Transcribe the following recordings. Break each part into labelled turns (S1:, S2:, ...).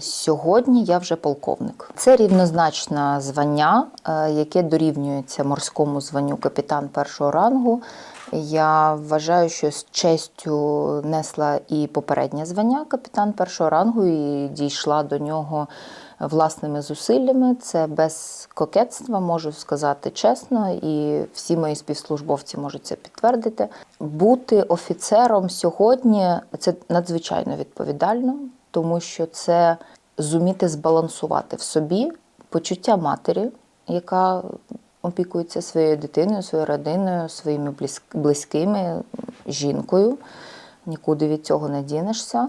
S1: Сьогодні я вже полковник. Це рівнозначне звання, е, яке дорівнюється морському званню капітан першого рангу. Я вважаю, що з честю несла і попереднє звання капітан першого рангу і дійшла до нього власними зусиллями. Це без кокетства, можу сказати чесно, і всі мої співслужбовці можуть це підтвердити. Бути офіцером сьогодні це надзвичайно відповідально, тому що це зуміти збалансувати в собі почуття матері, яка опікується своєю дитиною, своєю родиною, своїми близькими, жінкою. Нікуди від цього не дінешся.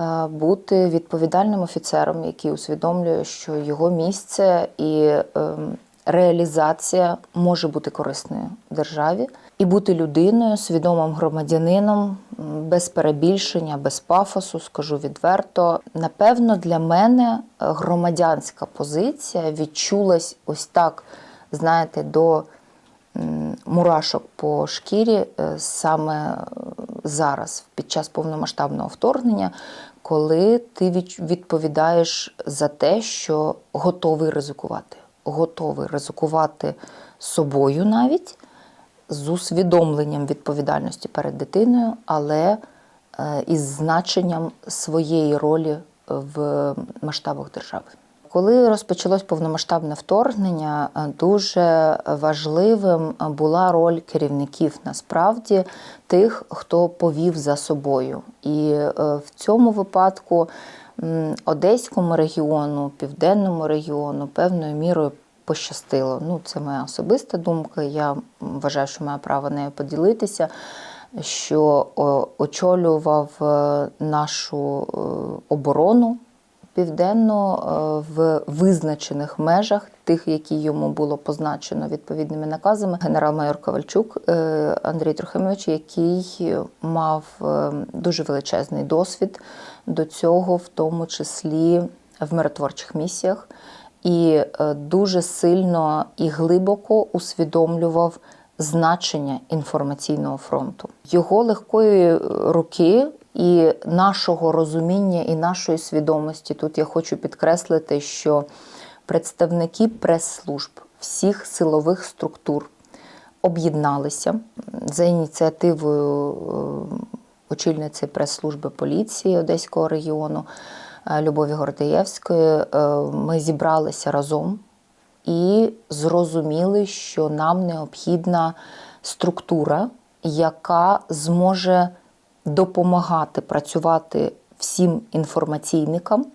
S1: Е, Бути відповідальним офіцером, який усвідомлює, що його місце і ем, реалізація може бути корисною державі, і бути людиною, свідомим громадянином, без перебільшення, без пафосу, скажу відверто. Напевно, для мене е, громадянська позиція відчулась ось так, знаєте, до мурашок по шкірі е, саме е, зараз, під час повномасштабного вторгнення, коли ти відповідаєш за те, що готовий ризикувати. Готовий ризикувати собою навіть з усвідомленням відповідальності перед дитиною, але е, із значенням своєї ролі в масштабах держави. Коли розпочалось повномасштабне вторгнення, е, дуже важливим була роль керівників насправді тих, хто повів за собою. І е, в цьому випадку Одеському регіону, Південному регіону певною мірою пощастило. Ну, це моя особиста думка. Я вважаю, що маю право нею поділитися. Що очолював е, нашу е, оборону південно е, в визначених межах, тих, які йому було позначено відповідними наказами, генерал-майор Ковальчук е, Андрій Трохимович, який мав е, дуже величезний досвід до цього, в тому числі в миротворчих місіях, і дуже сильно і глибоко усвідомлював значення інформаційного фронту. Його легкої руки і нашого розуміння, і нашої свідомості. Тут я хочу підкреслити, що представники прес-служб всіх силових структур об'єдналися за ініціативою е, очільниці прес-служби поліції Одеського регіону е, Любові Гордеєвської. Е, Ми зібралися разом і зрозуміли, що нам необхідна структура, яка зможе допомагати працювати всім інформаційникам,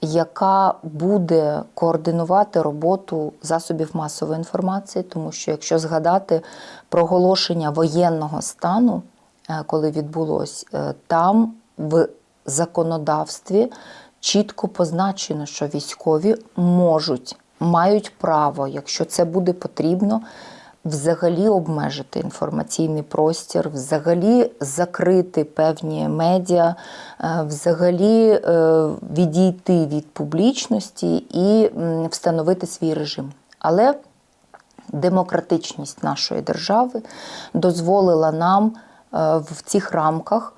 S1: яка буде координувати роботу засобів масової інформації, тому що якщо згадати проголошення воєнного стану, е, коли відбулось, е, там в законодавстві чітко позначено, що військові можуть, мають право, якщо це буде потрібно, взагалі обмежити інформаційний простір, взагалі закрити певні медіа, е, взагалі е, відійти від публічності і встановити свій режим. Але демократичність нашої держави дозволила нам е, в цих рамках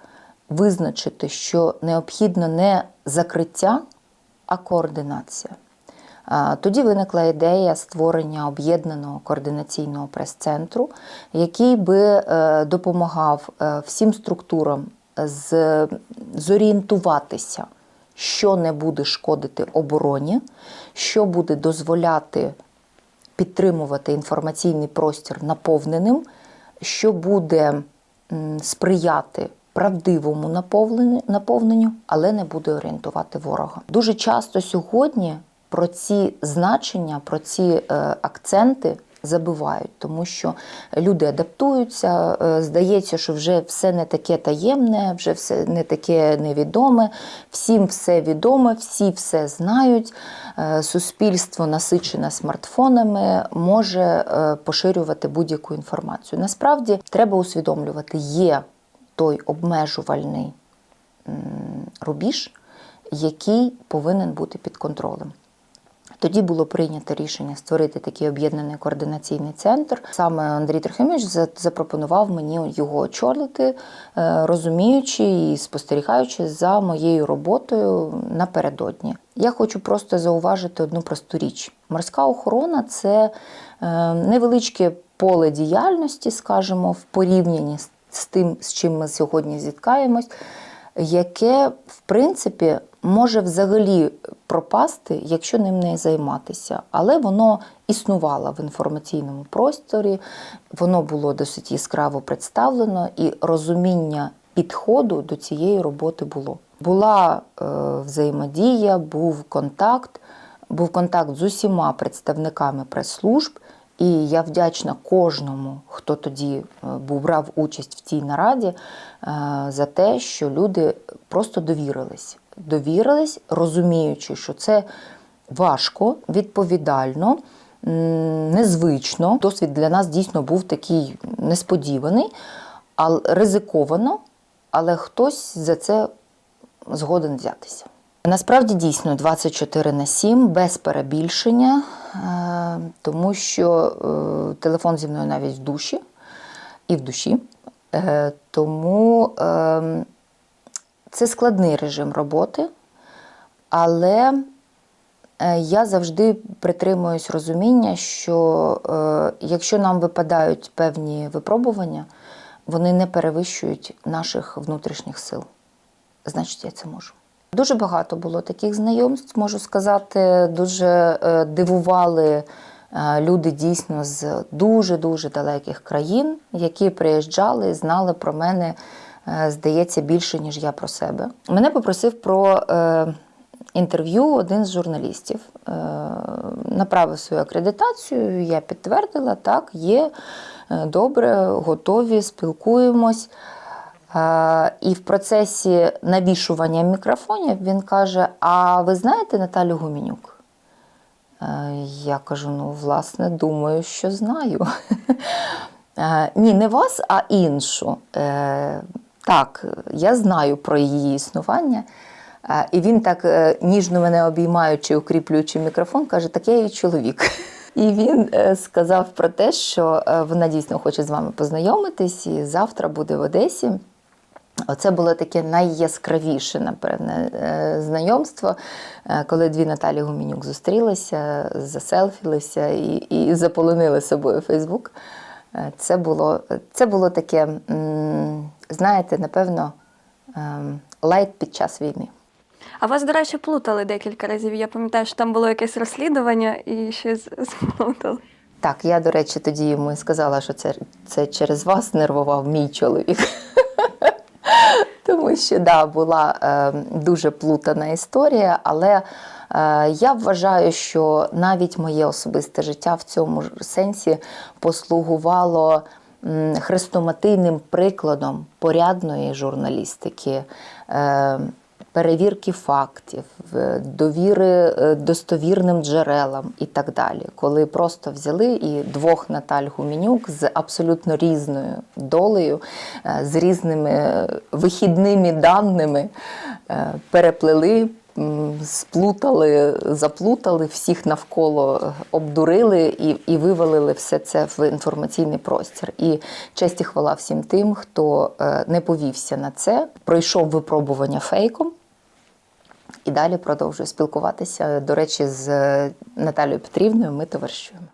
S1: визначити, що необхідно не закриття, а координація. Тоді виникла ідея створення об'єднаного координаційного прес-центру, який би е, допомагав е, всім структурам з, зорієнтуватися, що не буде шкодити обороні, що буде дозволяти підтримувати інформаційний простір наповненим, що буде сприяти правдивому наповненню, але не буде орієнтувати ворога. Дуже часто сьогодні про ці значення, про ці е, акценти забувають, тому що люди адаптуються. е, Здається, що вже все не таке таємне, вже все не таке невідоме, всім все відоме, всі все знають. Е, Суспільство, насичене смартфонами, може поширювати будь-яку інформацію. Насправді треба усвідомлювати, є той обмежувальний рубіж, який повинен бути під контролем. Тоді було прийнято рішення створити такий об'єднаний координаційний центр. Саме Андрій Трохимович запропонував мені його очолити, е, розуміючи і спостерігаючи за моєю роботою напередодні. Я хочу просто зауважити одну просту річ: морська охорона це е, невеличке поле діяльності, скажімо, в порівнянні з- з тим, з чим ми сьогодні зіткаємось, яке, в принципі, може взагалі пропасти, якщо ним не займатися. Але воно існувало в інформаційному просторі, воно було досить яскраво представлено, і розуміння підходу до цієї роботи було. Була е, взаємодія, був контакт, був контакт з усіма представниками прес-служб. І я вдячна кожному, хто тоді е, був брав участь в цій нараді, е, за те, що люди просто довірились. Довірились, розуміючи, що це важко, відповідально, незвично. Досвід для нас дійсно був такий несподіваний, ризиковано, але хтось за це згоден взятися. Насправді дійсно 24 на 7, без перебільшення, е, тому що е, телефон зі мною навіть в душі і в душі. Е, Тому е, це складний режим роботи, але е, я завжди притримуюсь розуміння, що е, якщо нам випадають певні випробування, вони не перевищують наших внутрішніх сил. Значить, я це можу. Дуже багато було таких знайомств, можу сказати. Дуже е, дивували люди дійсно з дуже-дуже далеких країн, які приїжджали і знали про мене, здається, більше, ніж я про себе. Мене попросив про е, інтерв'ю один з журналістів. Е, направив свою акредитацію, я підтвердила, так, є, е, добре, готові, спілкуємось. Е, І в процесі навішування мікрофонів він каже: А ви знаєте Наталю Гуменюк? Е, Я кажу: ну, власне, думаю, що знаю. Е, Ні, не вас, а іншу. Так, я знаю про її існування. Е, І він так е, ніжно мене обіймаючи, укріплюючи мікрофон, каже: так я її чоловік. І він е, сказав про те, що вона дійсно хоче з вами познайомитись, і завтра буде в Одесі. Оце було таке найяскравіше, напевне, знайомство, коли дві Наталі Гуменюк зустрілися, заселфілися і, і заполонили собою Фейсбук. Е, Це було, це було таке, знаєте, напевно, ем, лайт під час війни.
S2: А вас, до речі, плутали декілька разів. Я пам'ятаю, що там було якесь розслідування і щось сплутали.
S1: Так, я, до речі, тоді йому сказала, що це, це через вас нервував мій чоловік. Тому що да, була е, дуже плутана історія, але я вважаю, що навіть моє особисте життя в цьому сенсі послугувало хрестоматийним прикладом порядної журналістики. Е, перевірки фактів, довіри е, достовірним джерелам і так далі. Коли просто взяли і двох Наталь Гуменюк з абсолютно різною долею, е, з різними е, вихідними даними е, переплели. Сплутали, заплутали, всіх навколо обдурили і, і вивалили все це в інформаційний простір. І честь і хвала всім тим, хто е, не повівся на це, пройшов випробування фейком, і далі продовжую спілкуватися. До речі, з Наталією Петрівною ми товаришуємо.